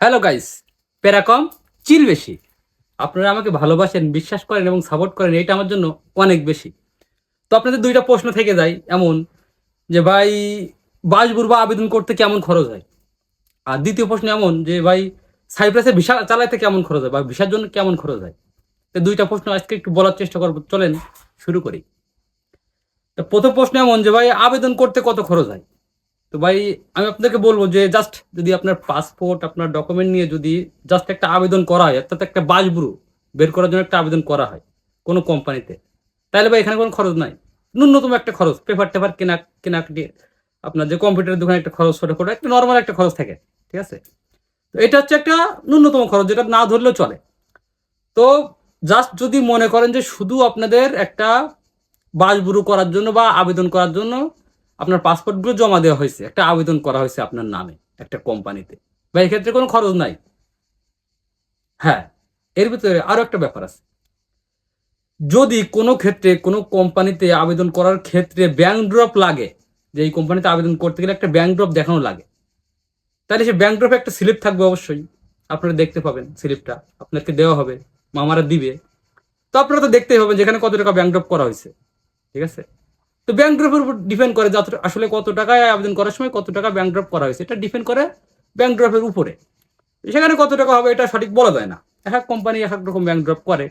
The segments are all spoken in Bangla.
হ্যালো গাইস পেরা কম চিল বেশি। আপনারা আমাকে ভালোবাসেন, বিশ্বাস করেন এবং সাপোর্ট করেন, এটা আমার জন্য অনেক বেশি। তো আপনাদের দুইটা প্রশ্ন থেকে যায় এমন যে, ভাই বাসবুর বা আবেদন করতে কেমন খরচ হয়? আর দ্বিতীয় প্রশ্ন এমন যে, ভাই, সাইপ্রাসে ভিসা চালাইতে কেমন খরচ হয়? বা ভিসার জন্য কেমন খরচ হয়? তো দুইটা প্রশ্ন আজকে একটু বলার চেষ্টা করব, চলেন শুরু করি। তো প্রথম প্রশ্ন এমন যে, ভাই, আবেদন করতে কত খরচ হয়? তো ভাই, আমি আপনাকে বলব যে জাস্ট যদি আপনার পাসপোর্ট আপনার ডকুমেন্ট নিয়ে যদি জাস্ট একটা আবেদন করা হয়, অর্থাৎ একটা বাসবুরু বের করার জন্য একটা আবেদন করা হয় কোনো কোম্পানিতে তাহলে ভাই এখানে কোনো খরচ নাই। ন্যূনতম একটা খরচ পেপার টেপার কেনা কেনাকাটি আপনার যে কম্পিউটারের দোকানে একটা খরচ ছোটো করে একটা নর্মাল একটা খরচ থাকে, ঠিক আছে? তো এটা হচ্ছে একটা ন্যূনতম খরচ, যেটা না ধরলেও চলে। তো জাস্ট যদি মনে করেন যে শুধু আপনাদের একটা বাসবুরু করার জন্য বা আবেদন করার জন্য আপনার পাসপোর্টগুলো জমা দেওয়া হয়েছে, একটা আবেদন করা হয়েছে আপনার নামে, একটা কোম্পানিতে। বা এক্ষেত্রে কোনো খরচ নাই। হ্যাঁ এর ভিতরে আরও একটা ব্যাপার আছে। যদি কোনো ক্ষেত্রে কোনো কোম্পানিতে আবেদন করার ক্ষেত্রে ব্যাংক ড্রপ লাগে, যে এই কোম্পানিতে আবেদন করতে গেলে একটা ব্যাংক ড্রপ দেখানো লাগে, তাহলে সে ব্যাংক ড্রপে একটা স্লিপ থাকবে অবশ্যই। আপনারা দেখতে পাবেন স্লিপটা আপনাকে দেওয়া হবে, মামারা দিবে। তো আপনারা তো দেখতেই হবে যেখানে কত টাকা ব্যাংক ড্রপ করা হয়েছে। ঠিক আছে? তো ব্যাংক ড্রপের উপর ডিপেন্ড করে যত আসলে কত টাকায় আবেদন করার সময় কত টাকা ব্যাংক ড্রপ করা হয়েছে। এটা ডিপেন্ড করে ব্যাংক ড্রপের উপরে। সেখানে কত টাকা হবে এটা সঠিক বলা যায় না। এক এক কোম্পানি এক এক রকম ব্যাংক ড্রপ করে।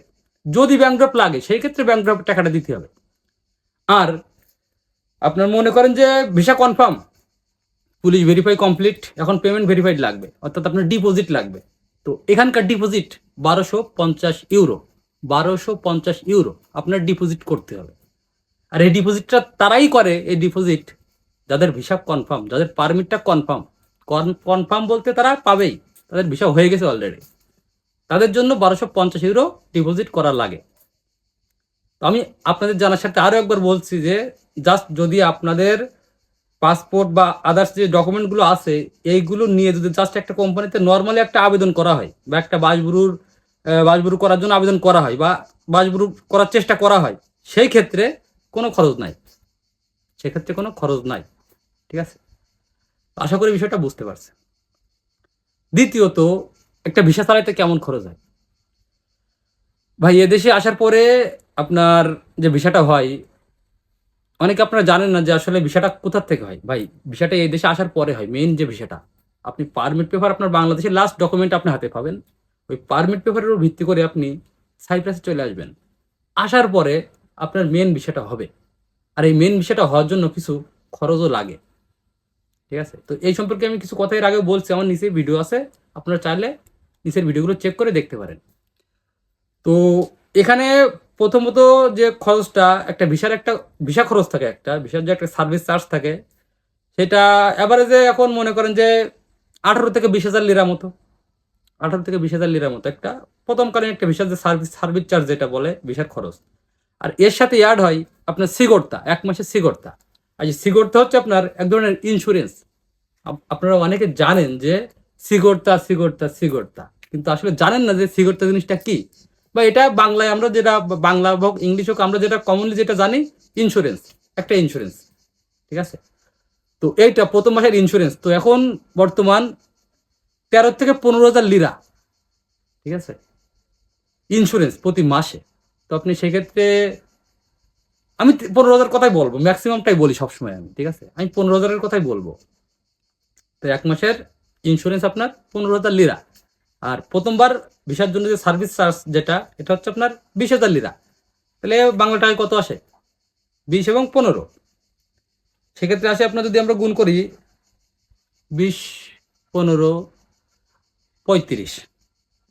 যদি ব্যাংক ড্রপ লাগে, সেই ক্ষেত্রে ব্যাংক ড্রপ টাকাটা দিতে হবে। আর আপনার মনে করেন যে visa confirm police verify complete এখন পেমেন্ট ভেরিফাইড লাগবে। অর্থাৎ আপনার ডিপোজিট লাগবে। তো এখানকার ডিপোজিট বারোশো পঞ্চাশ ইউরো বারোশো পঞ্চাশ ইউরো আপনার ডিপোজিট করতে হবে। আর এই ডিপোজিটটা তারাই করে, এই ডিপোজিট, যাদের ভিসা কনফার্ম যাদের পারমিটটা কনফার্ম কনফার্ম বলতে তারা পাবেই, তাদের ভিসা হয়ে গেছে অলরেডি তাদের জন্য বারোশো পঞ্চাশ ইউরো ডিপোজিট করা লাগে। তো আমি আপনাদের জানার সাথে আরও একবার বলছি যে জাস্ট যদি আপনাদের পাসপোর্ট বা আদার্স যে ডকুমেন্টগুলো আছে, এইগুলো নিয়ে যদি জাস্ট একটা কোম্পানিতে নর্মালি একটা আবেদন করা হয়, বা একটা বাসবুরুর বাসবুরু করার জন্য আবেদন করা হয়, বা বাসবুরু করার চেষ্টা করা হয়, সেই ক্ষেত্রে কোনো খরচ নাই। সেক্ষেত্রে কোনো খরচ নাই, ঠিক আছে? আশা করি বিষয়টা বুঝতে পারছে দ্বিতীয়ত, একটা ভিসা চালাইতে কেমন খরচ হয়? ভাই, এদেশে আসার পরে আপনার যে ভিসাটা হয়, অনেকে আপনারা জানেন না যে আসলে ভিসাটা কোথার থেকে হয়। ভাই, ভিসাটা এই দেশে আসার পরে হয় মেইন যে ভিসাটা। আপনি পারমিট পেপার আপনার বাংলাদেশের লাস্ট ডকুমেন্ট আপনি হাতে পাবেন। ওই পারমিট পেপারের উপর ভিত্তি করে আপনি সাইপ্রাসে চলে আসবেন। আসার পরে আপনার মেন বিষয়টা হবে। আর এই মেন বিষয়টা হওয়ার জন্য কিছু খরচও লাগে। ঠিক আছে? তো এই সম্পর্কে আমি কিছু কথা এর আগে বলছি, আমার নিচে ভিডিও আছে। আপনারা চাইলে নিচের ভিডিওগুলো চেক করে দেখতে পারেন। তো এখানে প্রথমত যে খরচটা, একটা ভিসার একটা, ভিসা খরচ থাকে একটা, ভিসার যে একটা সার্ভিস চার্জ থাকে, সেটা অ্যাভারেজে এখন মনে করেন যে আঠারো থেকে বিশ হাজার লিরা মতো। আঠারো থেকে বিশ হাজার লিরার মতো একটা, প্রথমকালীন একটা ভিসার যে সার্ভিস সার্ভিস চার্জ যেটা বলে, ভিসার খরচ। আর এর সাথে অ্যাড হয় আপনার সিগর্তা, এক মাসের সিগর্তা। আর এই সিগর্তা হচ্ছে আপনার এক ধরনের ইন্স্যুরেন্স আপনারা অনেকে জানেন যে সিগর্তা সিগর্তা সিগর্তা। কিন্তু আসলে জানেন না যে সিগর্তা জিনিসটা কি? বা এটা বাংলায় আমরা যেটা, বাংলা হোক, ইংলিশ হোক, আমরা যেটা কমনলি যেটা জানি ইন্স্যুরেন্স একটা ইন্স্যুরেন্স ঠিক আছে? তো এইটা প্রথম মাসের ইন্স্যুরেন্স তো এখন বর্তমান তেরো থেকে পনেরো হাজার লিরা ঠিক আছে? ইন্স্যুরেন্স প্রতি মাসে। তো আপনি সেক্ষেত্রে আমি পনেরো হাজার কথাই বলব ম্যাক্সিমামটাই বলি সবসময় আমি, ঠিক আছে? আমি পনেরো হাজারের কথাই বলব। তো এক মাসের ইন্স্যুরেন্স আপনার পনেরো হাজার লিরা আর প্রথমবার ভিসার জন্য যে সার্ভিস চার্জ যেটা, এটা হচ্ছে আপনার বিশ হাজার লিরা তাহলে বাংলা টাকায় কত আসে? বিশ এবং পনেরো। সেক্ষেত্রে আসে আপনার যদি আমরা গুণ করি, বিশ, পনেরো, পঁয়ত্রিশ।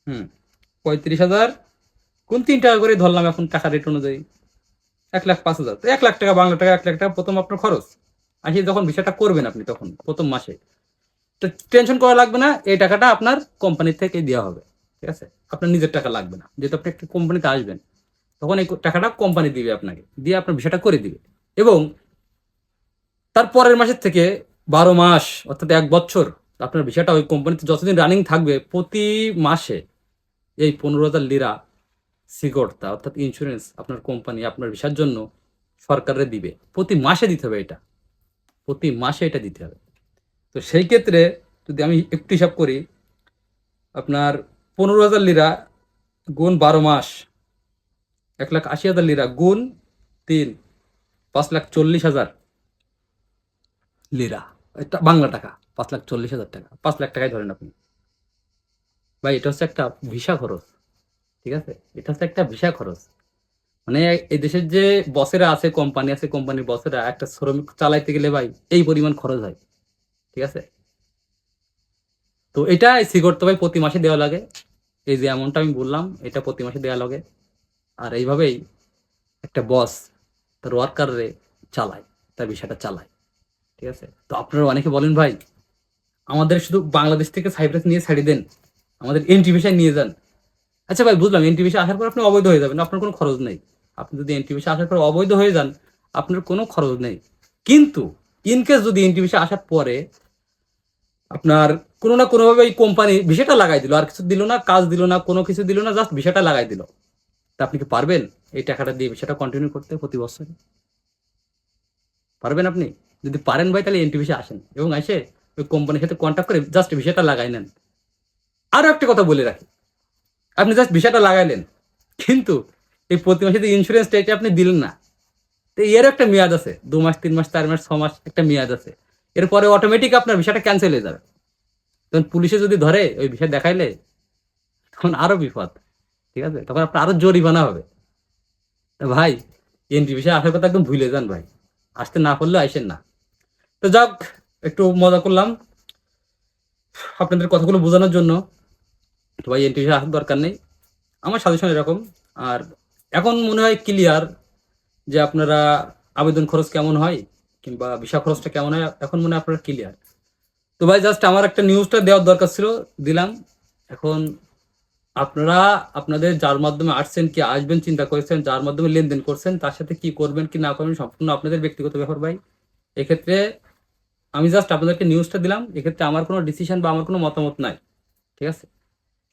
হুম, পঁয়ত্রিশ হাজার কোন তিন টাকা করে ধরলাম এখন টাকা রেট অনুযায়ী? এক লাখ পাঁচ হাজার। তো এক লাখ টাকা, বাংলা টাকা, এক লাখ টাকা, প্রথম আপনার খরচ। আসি যখন বিষয়টা করবেন আপনি তখন, প্রথম মাসে। তো টেনশন করা লাগবে না, এই টাকাটা আপনার কোম্পানি থেকে দেওয়া হবে। ঠিক আছে? আপনার নিজের টাকা লাগবে না। যেহেতু আপনি একটা কোম্পানিতে আসবেন, তখন এই টাকাটা কোম্পানি দিবে আপনাকে। দিয়ে আপনার বিষয়টা করে দিবে। এবং তার পরের মাসের থেকে বারো মাস, অর্থাৎ এক বছর, আপনার বিষয়টা ওই কোম্পানিতে যতদিন রানিং থাকবে, প্রতি মাসে এই পনেরো হাজার লিরা সিগর্তা, অর্থাৎ ইন্স্যুরেন্স আপনার কোম্পানি আপনার ভিসার জন্য সরকারে দিবে। প্রতি মাসে দিতে হবে এটা। প্রতি মাসে এটা দিতে হবে। তো সেই ক্ষেত্রে যদি আমি একটু হিসাব করি, আপনার পনেরো হাজার লিরা গুণ বারো মাস, এক লাখ আশি হাজার লিরা গুণ তিন, পাঁচ লাখ চল্লিশ হাজার লিরা। এটা বাংলা টাকা, পাঁচ লাখ চল্লিশ হাজার টাকা। পাঁচ লাখ টাকায় ধরেন আপনি। ভাই, এটা হচ্ছে একটা ভিসা খরচ। ঠিক আছে? এটা হচ্ছে একটা ভিসা খরচ। মানে এই দেশের যে বসেরা আছে কোম্পানি আছে কোম্পানির বসেরা একটা শ্রমিক চালাইতে গেলে ভাই এই পরিমাণ খরচ হয়। ঠিক আছে? তো এটা এসি করতে ভাই প্রতি মাসে দেওয়া লাগে। এই যে অ্যামাউন্টটা আমি বললাম, এটা প্রতি মাসে দেওয়া লাগে। আর এইভাবেই একটা বস তার ওয়ার্কারে চালায়, তার বিষয়টা চালায়। ঠিক আছে? তো আপনারা অনেকে বলেন, ভাই, আমাদের শুধু বাংলাদেশ থেকে সাইপ্রাস নিয়ে ছাড়িয়ে দেন। আমাদের এন্ট্রি ভিসায় নিয়ে যান। আচ্ছা ভাই, বুঝলাম এন্ট্রি ভিসা আসার পর আপনি অবৈধ হয়ে যাবেন, আপনার কোনো খরচ নেই। আপনি যদি এন্ট্রি ভিসা আসার পর অবৈধ হয়ে যান, আপনার কোনো খরচ নেই। কিন্তু ইনকেস যদি এন্ট্রি ভিসা আসার পরে আপনার কোনো না কোনোভাবে এই কোম্পানি ভিসাটা লাগাই দিল, আর কিছু দিল না, কাজ দিল না, কোনো কিছু দিল না জাস্ট ভিসাটা লাগাই দিল, তা আপনি কি পারবেন এই টাকাটা দিয়ে ভিসাটা কন্টিনিউ করতে প্রতি বছর? পারবেন আপনি? যদি পারেন ভাই, তাহলে এন্ট্রি ভিসা আসেন। এবং এসে ওই কোম্পানির সাথে কন্ট্যাক্ট করে জাস্ট ভিসাটা লাগাই নেন। আরও একটা কথা বলে রাখি। আপনি জাস্ট ভিসাটা লাগাইলেন। কিন্তু এই প্রতি মাসে যে ইন্স্যুরেন্সটা এটা আপনি দিলেন না। তো এর একটা মেয়াদ আছে, দু মাস, তিন মাস, চার মাস, ছ মাস একটা মেয়াদ আছে। এরপরে অটোমেটিক আপনার ভিসাটা ক্যান্সেল হয়ে যাবে। তখন পুলিশে যদি ধরে ওই ভিসা দেখাইলে, তখন আরও বিপদ। ঠিক আছে? তখন আপনার আরও জরিমানা হবে। তা ভাই এন্ট্রি ভিসা আসার কথা একদম ভুলে যান ভাই। আসতে না পারলে আইসেন না। তো যাক, একটু মজা করলাম। আপনাদের কথাগুলো বোঝানোর জন্য। তো ভাই এন্ট্রি আসার দরকার নেই। আমার সাজেশন এরকম। আর এখন মনে হয় ক্লিয়ার যে আপনারা আবেদন খরচ কেমন হয় কিংবা ভিসা খরচটা কেমন হয়, এখন মনে হয় আপনারা ক্লিয়ার তো ভাই জাস্ট আমার একটা নিউজটা দেওয়ার দরকার ছিল, দিলাম। এখন আপনারা আপনাদের যার মাধ্যমে আসছেন, কি আসবেন, চিন্তা করেছেন, যার মাধ্যমে লেনদেন করছেন, তার সাথে কি করবেন, কি না করবেন, সম্পূর্ণ আপনাদের ব্যক্তিগত ব্যাপার ভাই। এক্ষেত্রে আমি জাস্ট আপনাদেরকে নিউজটা দিলাম। এক্ষেত্রে আমার কোনো ডিসিশন বা আমার কোনো মতামত নাই। ঠিক আছে?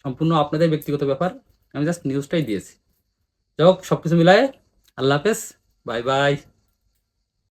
সম্পূর্ণ আপনাদের ব্যক্তিগত ব্যাপার। আমি জাস্ট নিউজটাই দিয়েছি। যাই হোক সব কিছু মিলায় আল্লাহ হাফেজ। Bye bye.